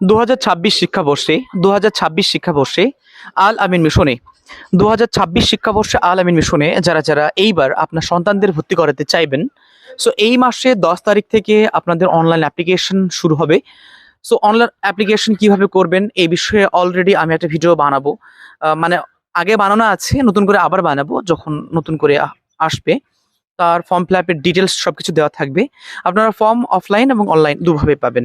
দু হাজার ছাব্বিশ শিক্ষাবর্ষে দু হাজার ছাব্বিশ শিক্ষাবর্ষে আল আমিন মিশনে দু হাজার ছাব্বিশ শিক্ষাবর্ষে আল আমিন মিশনে যারা যারা এইবার আপনার সন্তানদের ভর্তি করাতে চাইবেন সো এই মাসে দশ তারিখ থেকে আপনাদের অনলাইন অ্যাপ্লিকেশন শুরু হবে। সো অনলাইন অ্যাপ্লিকেশন কীভাবে করবেন এই বিষয়ে অলরেডি আমি একটা ভিডিও বানাবো। মানে আগে বানানো আছে, নতুন করে আবার বানাবো যখন নতুন করে আসবে। তার ফর্ম ফিল আপের ডিটেলস সবকিছু দেওয়া থাকবে। আপনারা ফর্ম অফলাইন এবং অনলাইন দুভাবে পাবেন।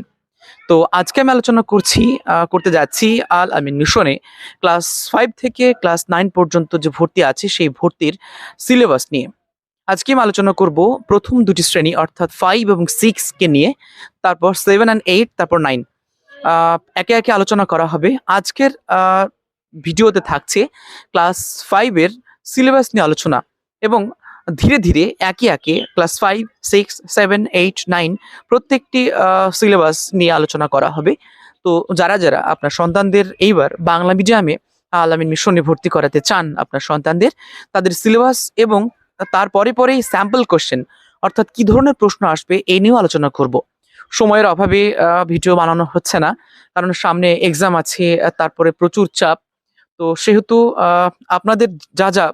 তো আজকে আমি আলোচনা করছি করতে যাচ্ছি আল আমিন মিশনে। ক্লাস ফাইভ থেকে ক্লাস নাইন পর্যন্ত যে ভর্তি আছে, সেই ভর্তির সিলেবাস নিয়ে। আজকে আমি আলোচনা করব প্রথম দুটি শ্রেণি, অর্থাৎ ফাইভ এবং সিক্সকে নিয়ে, তারপর সেভেন অ্যান্ড এইট, তারপর নাইন। একে একে আলোচনা করা হবে। আজকের ভিডিওতে থাকছে ক্লাস ফাইভের সিলেবাস নিয়ে আলোচনা এবং ধীরে ধীরে একে একে class five six seven eight nine প্রত্যেকটি সিলেবাস নিয়ে আলোচনা করা হবে। তো যারা যারা আপনার সন্তানদের এইবার বাংলা মিডিয়ামে আলামিন মিশনে ভর্তি করাতে চান আপনার সন্তানদের, তাদের সিলেবাস এবং তারপরে পরেই স্যাম্পল কোশ্চেন অর্থাৎ কি ধরনের প্রশ্ন আসবে এই নিয়েও আলোচনা করব। সময়ের অভাবে ভিডিও বানানো হচ্ছে না, কারণ সামনে এক্সাম আছে, তারপরে প্রচুর চাপ। তো সেহেতু আপনাদের যা যা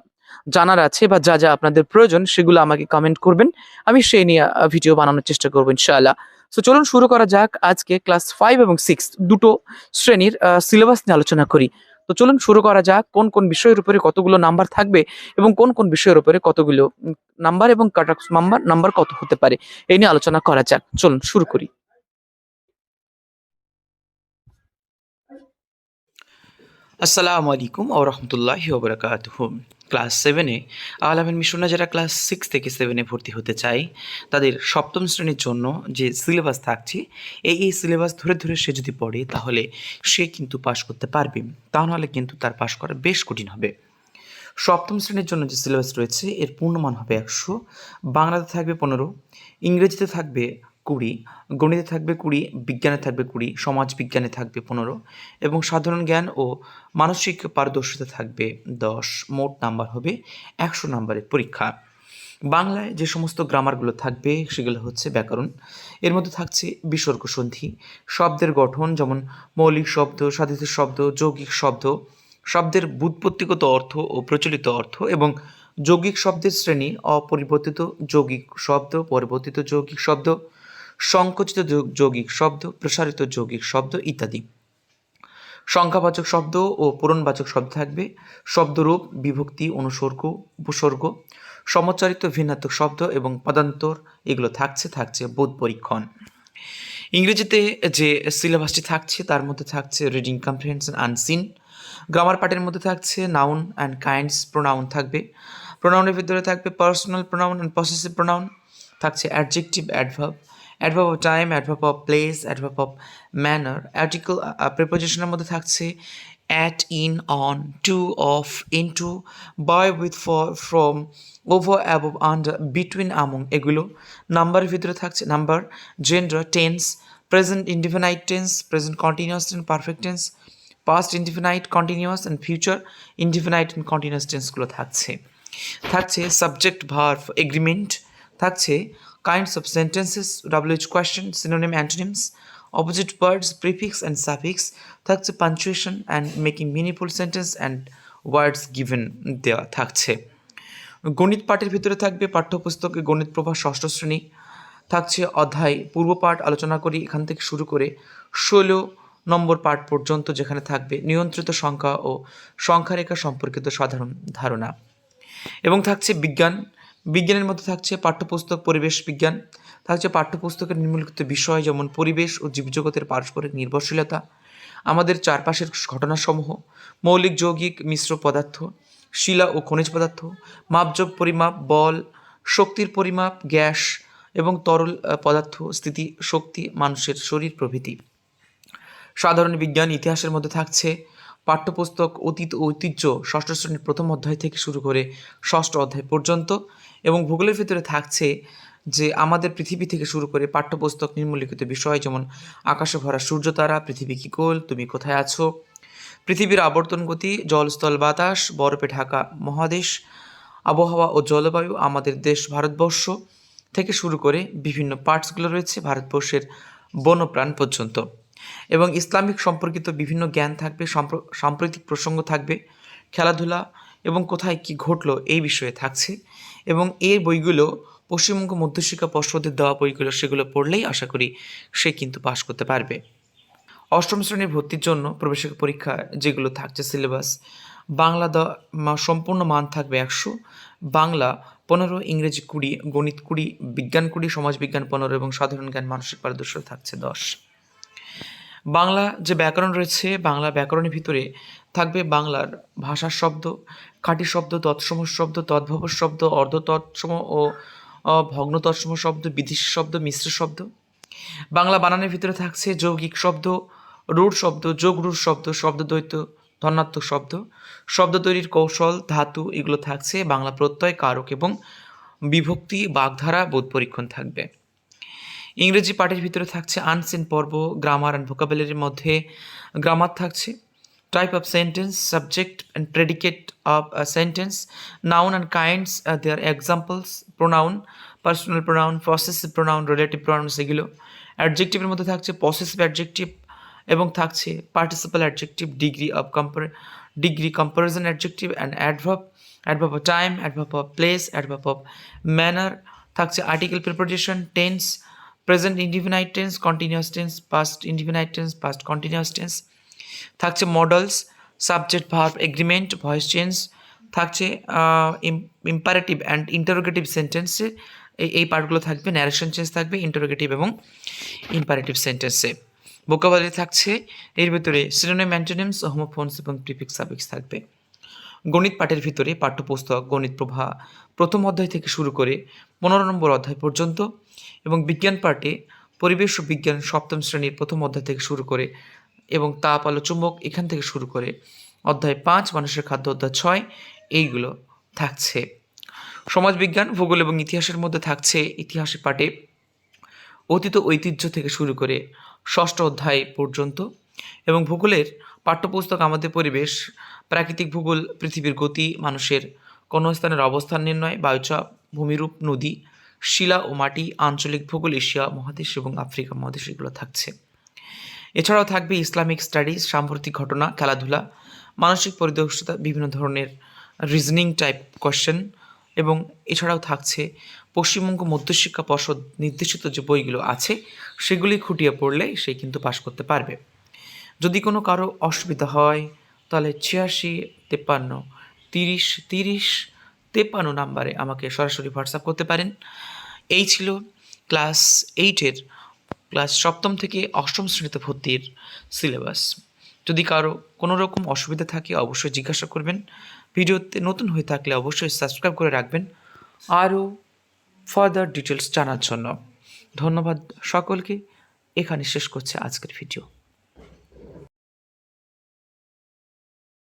জানার আছে বা যা যা আপনাদের প্রয়োজন সেগুলো আমাকে কমেন্ট করবেন। আমি সেই নিয়ে ভিডিও বানানোর চেষ্টা করব ইনশাআল্লাহ। সো চলুন শুরু করা যাক। আজকে ক্লাস ফাইভ এবং সিক্স দুটো শ্রেণির সিলেবাস নিয়ে আলোচনা করি। তো চলুন শুরু করা যাক। কোন কোন বিষয়ের উপরে কতগুলো নাম্বার থাকবে এবং কোন কোন বিষয়ের উপরে কতগুলো নাম্বার এবং কাট নাম্বার নাম্বার কত হতে পারে? এই নিয়ে আলোচনা করা যাক। চলুন শুরু করি। আসসালামু আলাইকুম ও রহমতুল্লাহ ওবরাকাতুহ ক্লাস সেভেনে আলামিন মিশনে যারা ক্লাস সিক্স থেকে সেভেনে ভর্তি হতে চায়, তাদের সপ্তম শ্রেণির জন্য যে সিলেবাস থাকছে, এই এই সিলেবাস ধরে ধরে সে যদি পড়ে, তাহলে সে কিন্তু পাশ করতে পারবে। তা নাহলে কিন্তু তার পাশ করা বেশ কঠিন হবে। সপ্তম শ্রেণির জন্য যে সিলেবাস রয়েছে, এর পূর্ণমান হবে একশো, বাংলাতে থাকবে পনেরো, ইংরেজিতে থাকবে কুড়ি, গণিতে থাকবে কুড়ি, বিজ্ঞানে থাকবে কুড়ি, সমাজ বিজ্ঞানে থাকবে পনেরো এবং সাধারণ জ্ঞান ও মানসিক পারদর্শিতা থাকবে দশ। মোট নাম্বার হবে একশো নাম্বারের পরীক্ষা। বাংলায় যে সমস্ত গ্রামারগুলো থাকবে সেগুলো হচ্ছে ব্যাকরণ। এর মধ্যে থাকছে বিসর্গ সন্ধি, শব্দের গঠন যেমন মৌলিক শব্দ, সাধিত শব্দ, যৌগিক শব্দ, শব্দের বুৎপত্তিগত অর্থ ও প্রচলিত অর্থ এবং যৌগিক শব্দের শ্রেণি, অপরিবর্তিত যৌগিক শব্দ, পরিবর্তিত যৌগিক শব্দ সংকুচিত যৌগিক শব্দ, প্রসারিত যৌগিক শব্দ ইত্যাদি। সংখ্যাবাচক শব্দ ও পূরণবাচক শব্দ থাকবে। শব্দরূপ, বিভক্তি, অনুসর্গ, উপসর্গ, সমচারিত ভিন্নাত্মক শব্দ এবং পদান্তর, এগুলো থাকছে থাকছে বোধ পরীক্ষণ। ইংরেজিতে যে সিলেবাসটি থাকছে, তার মধ্যে থাকছে রিডিং কম্প্রিহেনশন আনসিন গ্রামার পার্টের মধ্যে থাকছে নাউন অ্যান্ড কাইন্ডস প্রোনাউন থাকবে। প্রোনাউনের ভিতরে থাকবে personal pronoun and possessive pronoun. থাকছে adjective adverb. Adverb of time adverb of place adverb of manner article প্রিপোজিশনের মধ্যে থাকছে at in on to of in to by with for from over above under between among এগুলো নাম্বারের ভিতরে থাকছে number gender tense present indefinite tense present continuous tense perfect tense past indefinite continuous and future indefinite and continuous টেন্সগুলো থাকছে। থাকছে subject verb agreement থাকছে kinds of sentences WH question synonym antonyms opposite words prefix and suffix থাকছে punctuation and making meaningful sentence and words given দেওয়া থাকছে। গণিত পাঠের ভিতরে থাকবে পাঠ্যপুস্তকে, গণিত প্রভা ষষ্ঠ শ্রেণি। থাকছে অধ্যায়, পূর্ব পাঠ, আলোচনা করি, এখান থেকে শুরু করে ষোলো নম্বর পাঠ পর্যন্ত যেখানে থাকবে নিয়ন্ত্রিত সংখ্যা ও সংখ্যারেখা সম্পর্কিত সাধারণ ধারণা। এবং থাকছে বিজ্ঞান বিজ্ঞানের মধ্যে থাকছে পাঠ্যপুস্তক পরিবেশ বিজ্ঞান, থাকছে পাঠ্যপুস্তকের নিম্নলিখিত বিষয় যেমন পরিবেশ ও জীবজগতের পারস্পরিক নির্ভরশীলতা, আমাদের চারপাশের ঘটনাসমূহ, মৌলিক, যৌগিক, মিশ্র পদার্থ, শিলা ও খনিজ পদার্থ, মাপজোক পরিমাপ, বল, শক্তির পরিমাপ, গ্যাস এবং তরল পদার্থ, স্থিতি, শক্তি, মানুষের শরীর প্রভৃতি। সাধারণ বিজ্ঞান ইতিহাসের মধ্যে থাকছে পাঠ্যপুস্তক, অতীত ঐতিহ্য ষষ্ঠ শ্রেণির প্রথম অধ্যায় থেকে শুরু করে ষষ্ঠ অধ্যায় পর্যন্ত। এবং ভূগোলের ভিতরে থাকছে যে আমাদের পৃথিবী থেকে শুরু করে পাঠ্যপুস্তক, নিম্নলিখিত বিষয় যেমন আকাশে ভরা সূর্য তারা পৃথিবী কি গোল, তুমি কোথায় আছো? পৃথিবীর আবর্তন গতি জলস্থল বাতাস, বরফে ঢাকা মহাদেশ, আবহাওয়া ও জলবায়ু আমাদের দেশ ভারতবর্ষ থেকে শুরু করে বিভিন্ন পার্টসগুলো রয়েছে ভারতবর্ষের বনপ্রাণ পর্যন্ত। এবং ইসলামিক সম্পর্কিত বিভিন্ন জ্ঞান থাকবে সাম্প্রতিক প্রসঙ্গ থাকবে, খেলাধুলা এবং কোথায় কি ঘটলো এই বিষয়ে থাকছে। এবং এই বইগুলো পশ্চিমবঙ্গ মধ্যশিক্ষা পর্ষদের দেওয়া বইগুলো, সেগুলো পড়লেই আশা করি সে কিন্তু পাশ করতে পারবে। অষ্টম শ্রেণির ভর্তির জন্য প্রবেশিকা পরীক্ষা যেগুলো থাকছে, সিলেবাস, বাংলা সম্পূর্ণ মান থাকবে একশো, বাংলা পনেরো, ইংরেজি কুড়ি, গণিত কুড়ি, বিজ্ঞান কুড়ি, সমাজবিজ্ঞান পনেরো এবং সাধারণ জ্ঞান, মানসিক পারদর্শ থাকছে দশ। বাংলা যে ব্যাকরণ রয়েছে, বাংলা ব্যাকরণের ভিতরে থাকবে বাংলার ভাষার শব্দ খাঁটি শব্দ, তৎসম শব্দ, তদ্ভব শব্দ অর্ধ তৎসম ও ভগ্ন তৎসম শব্দ বিদেশি শব্দ, মিশ্র শব্দ। বাংলা বানানের ভিতরে থাকছে যৌগিক শব্দ, রূঢ় শব্দ, যোগ রূঢ় শব্দ শব্দ দ্বৈত, ধনাত্মক শব্দ। শব্দ তৈরির কৌশল, ধাতু, এগুলো থাকছে বাংলা প্রত্যয়, কারক এবং বিভক্তি, বাগধারা, বোধ পরীক্ষণ থাকবে। ইংরেজি পার্টির ভিতরে থাকছে আনসিন পর্ব গ্রামার অ্যান্ড ভোকাবুলারির মধ্যে গ্রামার থাকছে type of sentence subject and predicate of sentence noun and kinds their examples pronoun personal pronoun possessive pronoun relative pronouns সেগুলো। অ্যাডজেক্টিভের মধ্যে থাকছে পসেসিভ অ্যাডজেক্টিভ এবং থাকছে participle adjective degree of compare degree comparison adjective and adverb adverb of time adverb of place adverb of manner থাকছে article preposition tense present indefinite tense continuous tense past indefinite tense past continuous tense থাকছে modals subject verb agreement voice change থাকছে imperative and interrogative সেন্টেন্সে এই পার্টগুলো থাকবে narration change থাকবে interrogative এবং imperative সেন্টেন্সে ভোকাবুলারি থাকছে, এর ভিতরে সিনোনিম অ্যান্টোনিমস হোমোফোনস এবং প্রিফিক্স সাফিক্স থাকবে। গণিত পাঠের ভিতরে পাঠ্যপুস্তক, গণিত প্রভা, প্রথম অধ্যায় থেকে শুরু করে পনেরো নম্বর অধ্যায় পর্যন্ত এবং বিজ্ঞান পাঠে পরিবেশ ও বিজ্ঞান সপ্তম শ্রেণির প্রথম অধ্যায় থেকে শুরু করে এবং তাপ, আলো, চুম্বক এখান থেকে শুরু করে অধ্যায় পাঁচ, মানুষের খাদ্য, অধ্যায় ছয়, এইগুলো থাকছে। সমাজবিজ্ঞান, ভূগোল এবং ইতিহাসের মধ্যে থাকছে ইতিহাসের পাঠে অতীত ঐতিহ্য থেকে শুরু করে ষষ্ঠ অধ্যায় পর্যন্ত এবং ভূগোলের পাঠ্যপুস্তক আমাদের পরিবেশ, প্রাকৃতিক ভূগোল, পৃথিবীর গতি, মানুষের কোনো স্থানের অবস্থান নির্ণয়, বায়ুচাপ ভূমিরূপ নদী, শিলা ও মাটি, আঞ্চলিক ভূগোল এশিয়া মহাদেশ এবং আফ্রিকা মহাদেশ এগুলো থাকছে। এছাড়াও থাকবে ইসলামিক স্টাডিজ, সাম্প্রতিক ঘটনা, খেলাধুলা, মানসিক পরিদর্শিতা, বিভিন্ন ধরনের রিজনিং টাইপ কোয়েশ্চেন এবং এছাড়াও থাকছে পশ্চিমবঙ্গ মধ্যশিক্ষা পর্ষদ নির্দেশিত যে বইগুলো আছে, সেগুলি খুঁটিয়ে পড়লে সে কিন্তু পাশ করতে পারবে। যদি কোনো কারও অসুবিধা হয়, তাহলে ছিয়াশি, তেপ্পান্ন, তিরিশ তিরিশ তেপ্পান্ন নাম্বারে আমাকে সরাসরি হোয়াটসঅ্যাপ করতে পারেন। এই ছিল ক্লাস এইটের, ক্লাস সপ্তম থেকে অষ্টম শ্রেণীতে ভর্তির সিলেবাস। যদি কারও কোনো রকম অসুবিধা থাকে, অবশ্যই জিজ্ঞাসা করবেন। ভিডিওতে নতুন হয়ে থাকলে অবশ্যই সাবস্ক্রাইব করে রাখবেন। আরও ফার্দার ডিটেলস জানার জন্য ধন্যবাদ সকলকে। এখানে শেষ করছে আজকের ভিডিও।